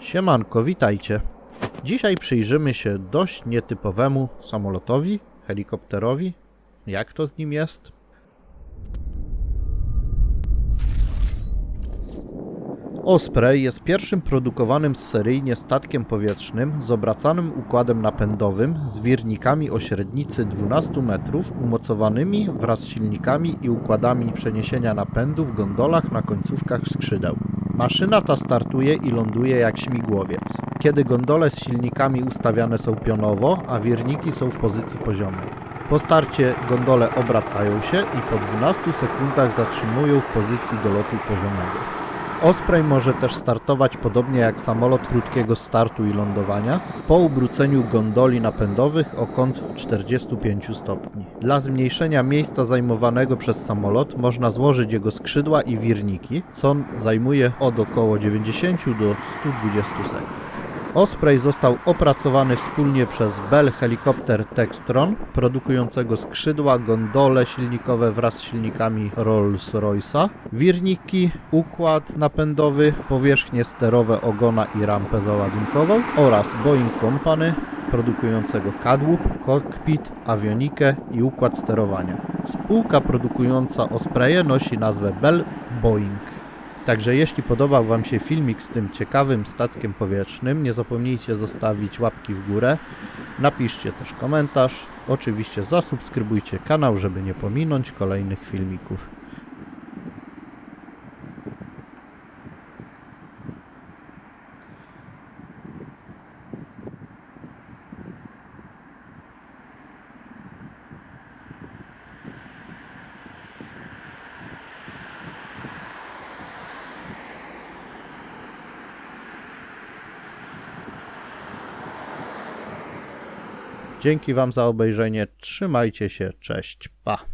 Siemanko, witajcie. Dzisiaj przyjrzymy się dość nietypowemu samolotowi, helikopterowi. Jak to z nim jest? Osprey jest pierwszym produkowanym seryjnie statkiem powietrznym z obracanym układem napędowym z wirnikami o średnicy 12 metrów umocowanymi wraz z silnikami i układami przeniesienia napędu w gondolach na końcówkach skrzydeł. Maszyna ta startuje i ląduje jak śmigłowiec, kiedy gondole z silnikami ustawiane są pionowo, a wirniki są w pozycji poziomej. Po starcie gondole obracają się i po 12 sekundach zatrzymują w pozycji do lotu poziomego. Osprey może też startować podobnie jak samolot krótkiego startu i lądowania po ubróceniu gondoli napędowych o kąt 45 stopni. Dla zmniejszenia miejsca zajmowanego przez samolot można złożyć jego skrzydła i wirniki, co zajmuje od około 90 do 120 sekund. Osprey został opracowany wspólnie przez Bell Helicopter Textron, produkującego skrzydła, gondole silnikowe wraz z silnikami Rolls-Royce'a, wirniki, układ napędowy, powierzchnie sterowe ogona i rampę załadunkową oraz Boeing Company, produkującego kadłub, kokpit, awionikę i układ sterowania. Spółka produkująca Ospreje nosi nazwę Bell Boeing. Także jeśli podobał Wam się filmik z tym ciekawym statkiem powietrznym, nie zapomnijcie zostawić łapki w górę, napiszcie też komentarz, oczywiście zasubskrybujcie kanał, żeby nie pominąć kolejnych filmików. Dzięki Wam za obejrzenie, trzymajcie się, cześć, pa!